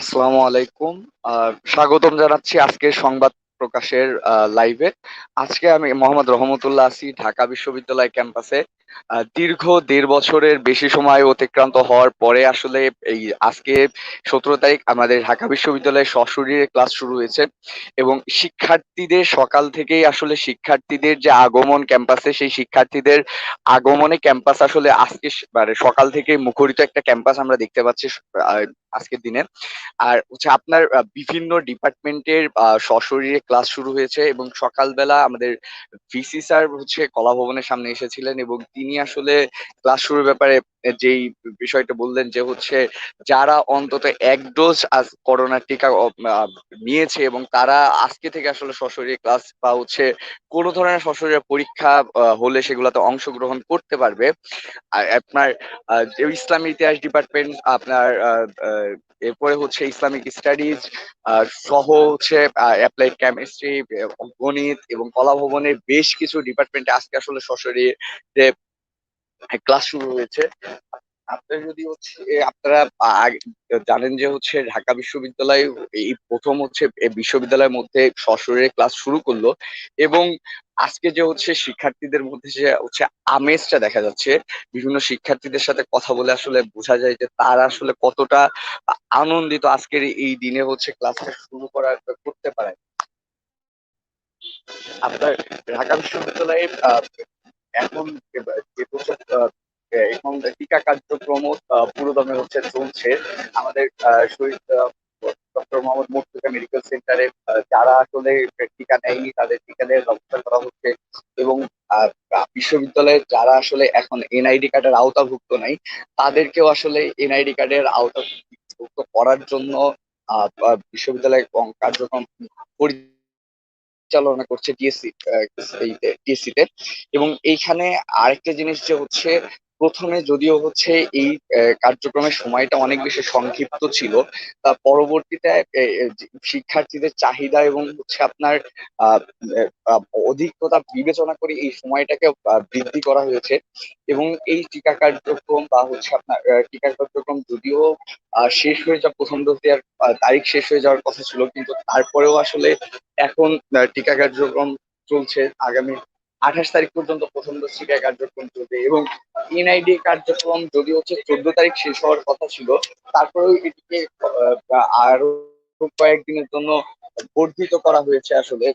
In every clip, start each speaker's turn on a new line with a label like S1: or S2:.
S1: আসসালামু আলাইকুম। আর স্বাগতম জানাচ্ছি আজকের সংবাদ প্রকাশের লাইভে আজকে আমি মোহাম্মদ রহমতুল্লাহ আসি ঢাকা বিশ্ববিদ্যালয় ক্যাম্পাসে। দীর্ঘ দেড় বছরের বেশি সময় অতিক্রান্ত হওয়ার পরে আসলে এই আজকে সতেরো তারিখ আমাদের ঢাকা বিশ্ববিদ্যালয়ে সশরীরে ক্লাস শুরু হয়েছে এবং শিক্ষার্থীদের সকাল থেকেই আসলে শিক্ষার্থীদের যে আগমন ক্যাম্পাসে, সেই শিক্ষার্থীদের আগমনে ক্যাম্পাস আসলে আজকে মানে সকাল থেকে মুখরিত একটা ক্যাম্পাস আমরা দেখতে পাচ্ছি আজকের দিনে। আর হচ্ছে আপনার বিভিন্ন ডিপার্টমেন্টের সশরীরে ক্লাস শুরু হয়েছে এবং সকালবেলা আমাদের ভিসি স্যার হচ্ছে কলা ভবনের সামনে এসেছিলেন এবং তিনি আসলে ক্লাস শুরুর ব্যাপারে যেই বিষয়টা বললেন যে হচ্ছে যারা অন্তত এক ডোজ আজ করোনার টিকা নিয়েছে এবং তারা আজকে থেকে আসলে সশরীরে ক্লাস বা হচ্ছে কোনো ধরনের সশরীরে পরীক্ষা হলে সেগুলোতে অংশগ্রহণ করতে পারবে। আপনার ইসলামী ইতিহাস ডিপার্টমেন্ট আপনার এরপরে হচ্ছে ইসলামিক স্টাডিজ সহ হচ্ছে অ্যাপ্লাইড কেমিস্ট্রি গণিত এবং কলা ভবনের বেশ কিছু ডিপার্টমেন্টে আজকে আসলে যে ক্লাস শুরু হয়েছে। আপনার যদি হচ্ছে আপনারা জানেন যে হচ্ছে ঢাকা বিশ্ববিদ্যালয় এই প্রথম হচ্ছে বিশ্ববিদ্যালয়ের মধ্যে সশরীরে ক্লাস শুরু করল এবং আজকে যে হচ্ছে শিক্ষার্থীদের মধ্যে যে হচ্ছে আমেজটা দেখা যাচ্ছে, বিভিন্ন শিক্ষার্থীদের সাথে কথা বলে আসলে বোঝা যায় যে তারা আসলে কতটা আনন্দিত আজকের এই দিনে হচ্ছে ক্লাসটা শুরু করা করতে পারে। আপনার ঢাকা বিশ্ববিদ্যালয়ে এখন যে এখন টিকা কার্যক্রম পুরোদমে হচ্ছে চলছে। আমাদের শহীদ ডক্টর মোহাম্মদ মুর্তজা মেডিকেল সেন্টারে যারা আসলে টিকা নেয়নি, তাদের টিকা দেওয়ার ব্যবস্থা করা হচ্ছে এবং বিশ্ববিদ্যালয়ে যারা আসলে এখন এনআইডি কার্ডের আওতাভুক্ত নাই, তাদেরকেও আসলে এনআইডি কার্ডের আওতাভুক্ত করার জন্য বিশ্ববিদ্যালয় কার্যক্রম পরিচালনা করছে টিএসসি টিএসসি তে। এবং এইখানে আরেকটা জিনিস যে হচ্ছে প্রথমে যদিও হচ্ছে এই কার্যক্রমের সময়টা অনেক বেশি সংক্ষিপ্ত ছিল, তা পরবর্তীতে শিক্ষার্থীদের চাহিদা এবং হচ্ছে আপনার অধিকতা বিবেচনা করে এই সময়টাকে বৃদ্ধি করা হয়েছে এবং এই টিকা কার্যক্রম বা হচ্ছে আপনার টিকা কার্যক্রম যদিও শেষ হয়ে যাওয়া প্রথম ডোজ দেওয়ার তারিখ শেষ হয়ে যাওয়ার কথা ছিল, কিন্তু তারপরেও আসলে এখন টিকা কার্যক্রম চলছে, আগামী আঠাশ তারিখ পর্যন্ত প্রথম টিকা কার্যক্রম চলবে এবং এনআইডি কার্যক্রম যদি হচ্ছে চোদ্দ তারিখ শেষ হওয়ার কথা ছিল তারপরেও এটিকে আরও কয়েকদিনের জন্য বর্ধিত করা হয়েছে আসলে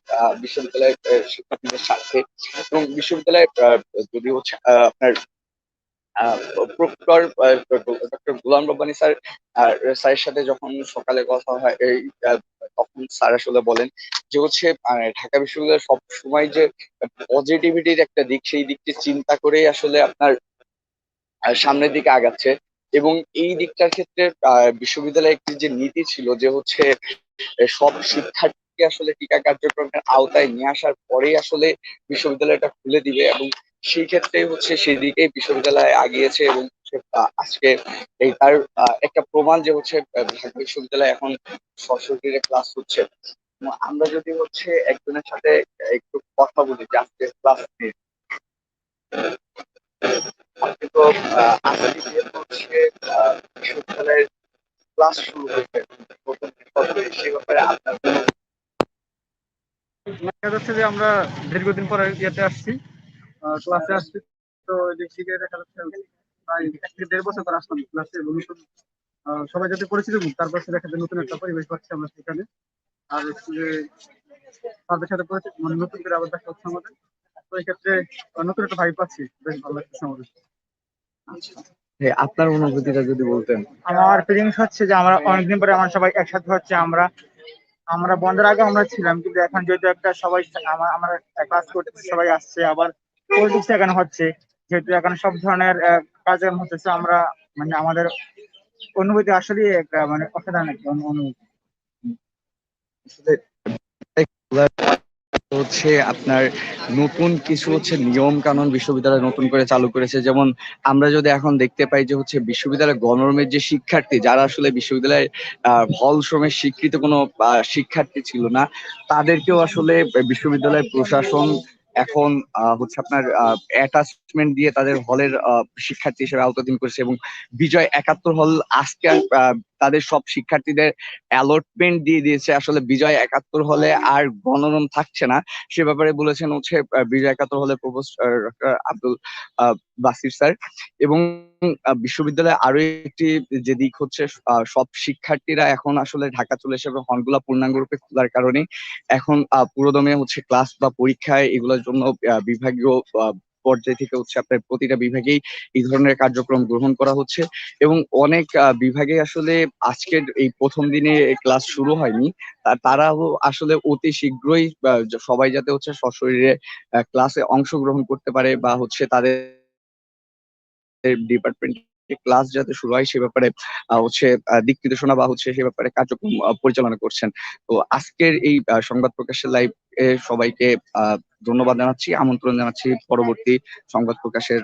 S1: বিশ্ববিদ্যালয়ের শিক্ষার্থীদের স্বার্থে। এবং বিশ্ববিদ্যালয়ে আহ, যদি হচ্ছে আপনার প্রক্টর গোলাম রব্বানী স্যার স্যারের সাথে যখন সকালে কথা হয় তখন স্যার আসলে বলেন যে হচ্ছে ঢাকা বিশ্ববিদ্যালয় সব সময় যে পজিটিভিটির একটা দিক সেই দিকটি চিন্তা করেই আসলে আপনার সামনের দিকে আগাচ্ছে। এবং এই দিকটার ক্ষেত্রে আহ, বিশ্ববিদ্যালয়ের একটি যে নীতি ছিল যে হচ্ছে সব শিক্ষার্থীকে আসলে টিকা কার্যক্রমের আওতায় নিয়ে আসার পরেই আসলে বিশ্ববিদ্যালয়টা খুলে দিবে এবং সেই ক্ষেত্রে হচ্ছে সেই সেদিকে বিশ্ববিদ্যালয় আগিয়েছে এবং আজকে এই তার একটা প্রমাণ যে হচ্ছে ঢাকা বিশ্ববিদ্যালয় এখন সশরীরে ক্লাস হচ্ছে। আমরা যদি হচ্ছে একজনের সাথে একটু কথা বলি, যে আজকে ক্লাস নিয়ে। আপনি তো আজকে যেহেতু হচ্ছে বিশ্ববিদ্যালয়ের ক্লাস শুরু হয়েছে। প্রথম সে ব্যাপারে আপনার
S2: দেখা যাচ্ছে যে আমরা দীর্ঘদিন পরে ইয়েতে আসছি। ক্লাসে আসছি তো এদিক থেকে দেখা যাচ্ছে প্রায় এক থেকে দেড় বছর পর আসলাম ক্লাসে এবং সবাই যাতে পরিচিত তারপর দেখা যায় নতুন একটা পরিবেশ পাচ্ছি আমরা সেখানে। আর তাদের সাথে পরিচিত মানে নতুন করে আবার দেখা হচ্ছে আমাদের। তো এই ক্ষেত্রে নতুন একটা ভাই পাচ্ছি। বেশ ভালো লাগছে আমাদের।
S1: আপনার অনুভূতিটা যদি বলতেন।
S3: আমার ফিলিংস হচ্ছে যে আমরা অনেকদিন পরে আমরা সবাই একসাথে হচ্ছে আমরা আমরা বন্ধের আগে আমরা ছিলাম কিন্তু এখন যেহেতু একটা সবাই আমরা ক্লাস করতে সবাই আসছে আবার পলিটিক্স এখানে হচ্ছে। যেহেতু এখন সব ধরনের আহ, কার্যক্রম হচ্ছে আমরা মানে আমাদের অনুভূতি আসলে একটা মানে অসাধারণ একটা অনুভূতি।
S1: হচ্ছে আপনার নতুন কিছু হচ্ছে নিয়ম কানুন বিশ্ববিদ্যালয় নতুন করে চালু করেছে। যেমন আমরা যদি এখন দেখতে পাই যে হচ্ছে বিশ্ববিদ্যালয় গণরমের যে শিক্ষার্থী, যারা আসলে বিশ্ববিদ্যালয়ের হল শ্রমের স্বীকৃত কোনো শিক্ষার্থী ছিল না, তাদেরকেও আসলে বিশ্ববিদ্যালয় প্রশাসন এখন হচ্ছে আপনার অ্যাটাচমেন্ট দিয়ে তাদের হলের শিক্ষার্থী হিসেবে আওতাধীন করেছে এবং বিজয় একাত্তর হল আজকে তাদের সব শিক্ষার্থীদের অ্যালটমেন্ট দিয়ে দিয়েছে। আসলে বিজয় একাত্তর হলে আর গণরম থাকছে না। সে ব্যাপারে বলেছেন হচ্ছে বিজয় একাত্তর হলে প্রভোস্ট আব্দুল বাসির স্যার এবং বিশ্ববিদ্যালয়ে আরও একটি যে দিক হচ্ছে সব শিক্ষার্থীরা এখন আসলে ঢাকা চলে এসে হলগুলা পূর্ণাঙ্গ রূপে খোলার কারণে এখন পুরোদমে হচ্ছে ক্লাস বা পরীক্ষায় এগুলোর জন্য বিভাগীয় পর্যায় থেকে হচ্ছে আপনার প্রতিটা বিভাগেই এই ধরনের কার্যক্রম গ্রহণ করা হচ্ছে এবং অনেক বিভাগে আসলে আজকের এই প্রথম দিনে ক্লাস শুরু হয়নি। তা- তারাও আসলে অতি শীঘ্রই সবাই যাতে হচ্ছে সশরীরে ক্লাসে অংশগ্রহণ করতে পারে বা হচ্ছে তাদের ডিপার্টমেন্ট ক্লাস যাতে শুরু হয় সে ব্যাপারে হচ্ছে দিক নির্দেশনা বা হচ্ছে সে ব্যাপারে কার্যক্রম পরিচালনা করছেন। তো আজকের এই সংবাদ প্রকাশের লাইভ সবাইকে আহ, ধন্যবাদ জানাচ্ছি আমন্ত্রণ জানাচ্ছি পরবর্তী সংবাদ প্রকাশের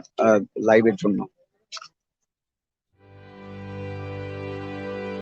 S1: লাইভের জন্য।